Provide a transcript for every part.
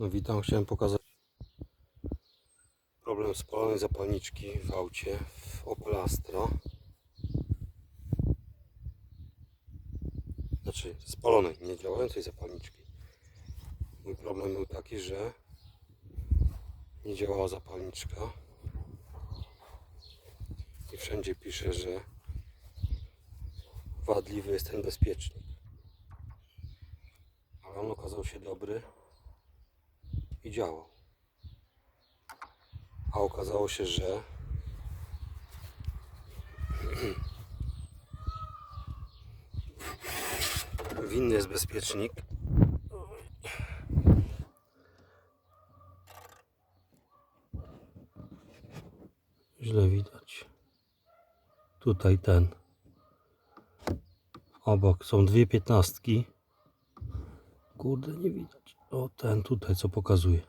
No witam, chciałem pokazać problem spalonej zapalniczki w aucie w Opel Astra. Znaczy spalonej, nie działającej zapalniczki. Mój problem był taki, że nie działała zapalniczka i wszędzie pisze, że wadliwy jest ten bezpiecznik. Ale on okazał się dobry i działał. A okazało się, że winny jest bezpiecznik. Źle widać. Tutaj ten. Obok są dwie piętnastki. Kurde, nie widać. O, ten tutaj co pokazuje.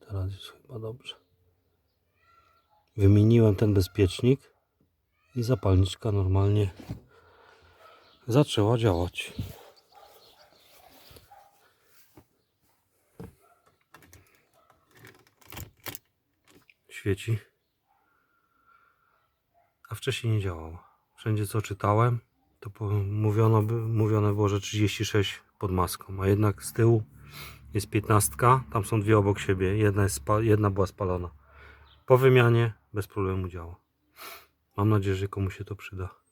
Teraz jest chyba dobrze. Wymieniłem ten bezpiecznik i zapalniczka normalnie zaczęła działać. Świeci. A wcześniej nie działała. Wszędzie co czytałem, to mówiono, mówione było, że 36 pod maską, a jednak z tyłu jest 15, tam są dwie obok siebie, jedna, jest jedna była spalona. Po wymianie bez problemu działa. Mam nadzieję, że komuś się to przyda.